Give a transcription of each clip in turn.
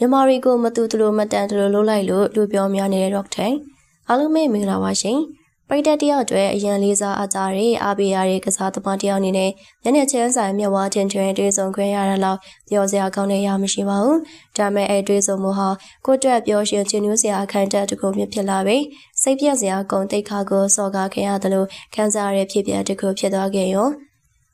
မြန်မာတွေကိုမတူတလို့မတန်တလို့လှုပ်လိုက်လို့လူပြောများနေတဲ့ rock tank အားလုံးပဲမင်္ဂလာပါရှင်ပရိသတ်တယောက်အတွက်အရန်လေးစားအားကြတဲ့အားပေးရတဲ့ကစားသမားတယောက်အနေနဲ့ညနေချင်းဆိုင်မြတ်ဝါတင်ထွင်တွေ့ဆုံခွင့်ရတာတော့ပြောစရာကောင်းတဲ့ရမရှိပါဘူးဒါမဲ့အဲတွေ့ဆုံမှုဟာကိုယ့်အတွက်ပြောရှင်ချင်းနူးစရာအခမ်းအနားတစ်ခုဖြစ်ဖြစ်လာပြီစိတ်ပြက်စရာဂုံတိတ်ခါကိုစော်ကားခင်ရတယ်လို့ခံစားရတဲ့ဖြစ်ပျက်တစ်ခုဖြစ်သွားခဲ့ရော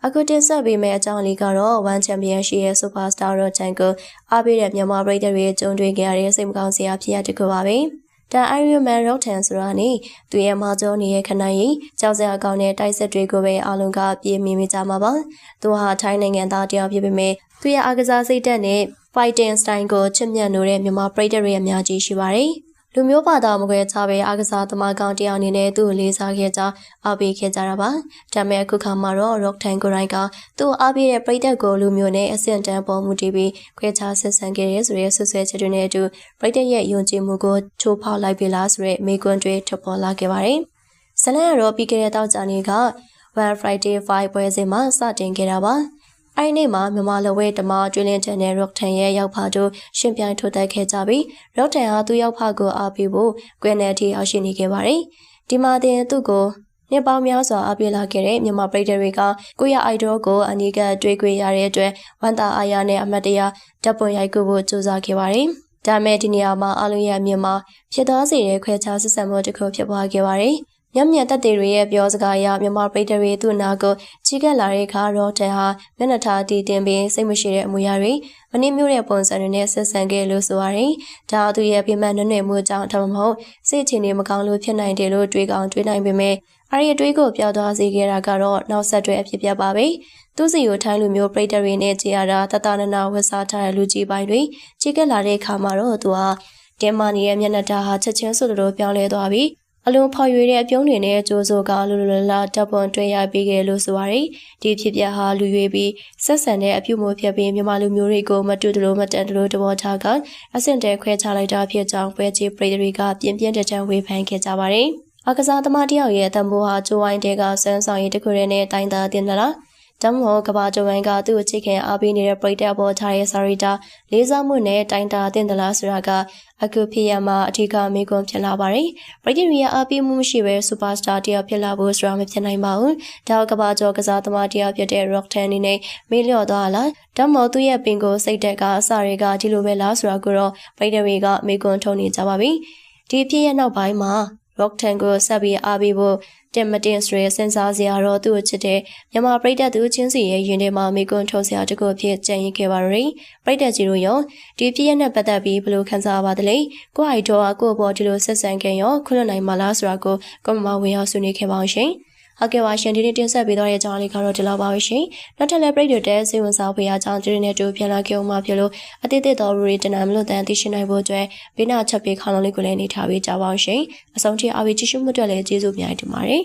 အခုတင်ဆက်ပေးမယ့်အကြောင်းလေးကတော့ One Championship ရဲ့ Superstar Road Tank ကိုအားပေးတဲ့မြန်မာပရိသတ်တွေကြုံတွေ့ခဲ့ရတဲ့စိတ်မကောင်းစရာဖြစ်ရတစ်ခုပါပဲ။ဒါ Iron Man Road Tank ဆိုတာနေသူရဲ့မော်ကျော်နေတဲ့ခဏရင်ကြောက်စရာကောင်းတဲ့တိုက်ဆက်တွေကိုပဲအားလုံးကပြေးမြင်မိကြမှာပါ။သူဟာထိုင်းနိုင်ငံသားတယောက်ဖြစ်ပေမဲ့သူရဲ့အားကစားစိတ်ဓာတ်နဲ့ fighting style ကိုချစ်မြတ်နိုးတဲ့မြန်မာပရိသတ်တွေအများကြီးရှိပါတယ်။ လူမျိုးဘာသာမခွဲခြားပဲအားကစားသမားကောင်းတယောက်အနေနဲ့သူ့ကိုလေးစားခဲ့ကြအားပေးခဲ့ကြတာပါ။ဒါပေမဲ့အခုခါမှာတော့ Rock Tank ကိုရိုင်းကသူ့အားပေးတဲ့ပရိသတ်ကိုလူမျိုးနဲ့အဆင့်တန်းပေါ်မူတည်ပြီးခွဲခြားဆက်ဆံခဲ့ရဲဆိုတဲ့ဆွဆွဲချက်တွေနဲ့အတူပရိသတ်ရဲ့ယုံကြည်မှုကိုချိုးဖောက်လိုက်ပြီလားဆိုတဲ့မေးခွန်းတွေထွက်ပေါ်လာခဲ့ပါတယ်။ဇလန်ကတော့ပြီးခဲ့တဲ့တောက်ကြနေ့က One Friday 5ပွဲစဉ်မှာစတင်ခဲ့တာပါ။ အဲဒီနေ့မှာမြန်မာလဝဲဓမ္မကျွေးလင်းတဲ့နဲ့ Rock Tan ရဲ့ရောက်ဖတို့ရှင်ပြိုင်ထိုးတက်ခဲ့ကြပြီး Rock Tan ဟာသူ့ရောက်ဖကိုအားပေးဖို့ကွယ်နယ်တီအောင်ရှိနေခဲ့ပါတယ်။ဒီမှာတင်သူ့ကိုနှစ်ပေါင်းများစွာအားပေးလာခဲ့တဲ့မြန်မာပြည်သူတွေကကိုရအိုက်ဒေါကိုအနီးကတွေ့ခွေရတဲ့အတွက်ဝန်တာအားရနဲ့အမတ်တရဓာတ်ပုံရိုက်ကူဖို့ကြိုးစားခဲ့ပါတယ်။ဒါမဲ့ဒီနေရာမှာအလုံးရဲ့အမြင်မှာဖြစ်သွားစေတဲ့ခွဲခြားဆက်ဆံမှုတစ်ခုဖြစ်ပွားခဲ့ပါတယ်။ မျက်မြင်သက်သေတွေရဲ့ပြောစကားအရမြန်မာပြည်သူတွေသူ့နာကိုချီကက်လာတဲ့အခါတော့တန်ဟာမျက်နှာထားတည်တင်ပြီးစိတ်မရှိတဲ့အမူအရာတွေမနှိမ့်မျိုးတဲ့ပုံစံတွေနဲ့ဆက်ဆံခဲ့လို့ဆိုရတယ်။ဒါသူရဲ့ပြမနွနယ်မှုကြောင့်ဒါမှမဟုတ်စိတ်အခြေအနေမကောင်းလို့ဖြစ်နိုင်တယ်လို့တွေးကောင်းတွေးနိုင်ပေမဲ့အဲ့ဒီအတွေးကိုပြောသွားစေခဲ့တာကတော့နောက်ဆက်တွဲအဖြစ်ပြပါပဲ။သူစီကိုထိုင်းလူမျိုးပြည်သူတွေနဲ့ကြည်ရတာတတနနာဝတ်စားထားတဲ့လူကြီးပိုင်းတွေချီကက်လာတဲ့အခါမှာတော့သူဟာတင်မာနီရဲ့မျက်နှာထားဟာချက်ချင်းဆိုလိုပြောင်းလဲသွားပြီး အလွန်ဖော်ရွေတဲ့အပြုံးတွေနဲ့ကြိုးစိုးကလူလူလာတပ်ပွန်တွေ့ရပေးခဲ့လို့ဆိုပါရယ်ဒီဖြစ်ပြဟာလူရွေပြီးဆက်ဆံတဲ့အပြုမှုဖြစ်ပြီးမြန်မာလူမျိုးတွေကိုမတူတလို့မတန်တလို့တဘောထားကအဆင့်တဲခွဲခြားလိုက်တာဖြစ်ကြောင်းပွဲကြီးပြည်သူတွေကပြင်းပြင်းတထန်ဝေဖန်ခဲ့ကြပါရယ်အကစားသမားတယောက်ရဲ့တံပိုးဟာကျိုးဝိုင်းတဲကဆန်းဆောင်ရည်တစ်ခုတည်းနဲ့တိုင်တာတင်လာ တမ်မောကဘာကြဝိုင်းကသူ့ကိုချစ်ခင်အားပေးနေတဲ့ပရိသတ်ပေါ်ထားတဲ့စာရီတာလေးစားမှုနဲ့တိုင်တာတင်သလားဆိုတာကအခုဖြစ်ရမှာအထူးကမေးခွန်းဖြစ်လာပါတယ်။ပရိသတ်ရဲ့အားပေးမှုမရှိဘဲစူပါစတာတယောက်ဖြစ်လာဖို့ဆိုတာမဖြစ်နိုင်ပါဘူး။ဒါကဘာကျော်ကစားသမားတယောက်ဖြစ်တဲ့ Rock Tan အနေနဲ့မေးလျော့သွားလား။တမ်မောသူ့ရဲ့ပင်ကိုစိတ်တက်ကအစာတွေကဒီလိုပဲလားဆိုတာကိုတော့ပရိသတ်တွေကမေးခွန်းထုတ်နေကြပါပြီ။ဒီဖြစ်ရနောက်ပိုင်းမှာ Rock Tan ကိုဆက်ပြီးအားပေးဖို့တင်မတင်ဆိုရဲစဉ်းစားစရာတော့သူ့ချစ်တဲ့မြန်မာပရိသတ်သူချင်းစီရဲ့ရင်ထဲမှာမိကွန်းထုတ်စရာတကူဖြစ်ကြံရင်ခဲ့ပါရယ်ပရိသတ်ကြီးတို့ရောဒီပြည့်ရနဲ့ပတ်သက်ပြီးဘယ်လိုခံစားပါသလဲကိုအိုက်တော်ကကို့ဘော်ဒီလိုဆက်ဆံခင်ရောခွင့်လွှတ်နိုင်မှာလားဆိုတာကိုကွန်မဝင်ရောက်ဆွေးနွေးခဲ့ပါအောင်ရှင် ဟုတ်ကဲ့ပါရှင်ဒီနေ့တင်ဆက်ပေးသွားတဲ့အကြောင်းလေးကတော့ဒီလောက်ပါပဲရှင်နောက်ထပ်လည်းပြည်သူတဲ့စိတ်ဝင်စားဖွယ်အကြောင်းဒီနေ့တူပြန်လာကြုံမှာဖြစ်လို့အတိတ်တော်ရူတနမ်လို့တန်သိရှိနိုင်ဖို့အတွက်ဘေးနာချက်ပေးခေါင်းလုံးလေးကိုလည်းနေထားပေးကြပါအောင်ရှင်အဆုံးထိအားပေးကြည့်ရှုမှုအတွက်လည်းကျေးဇူးများတင်ပါတယ်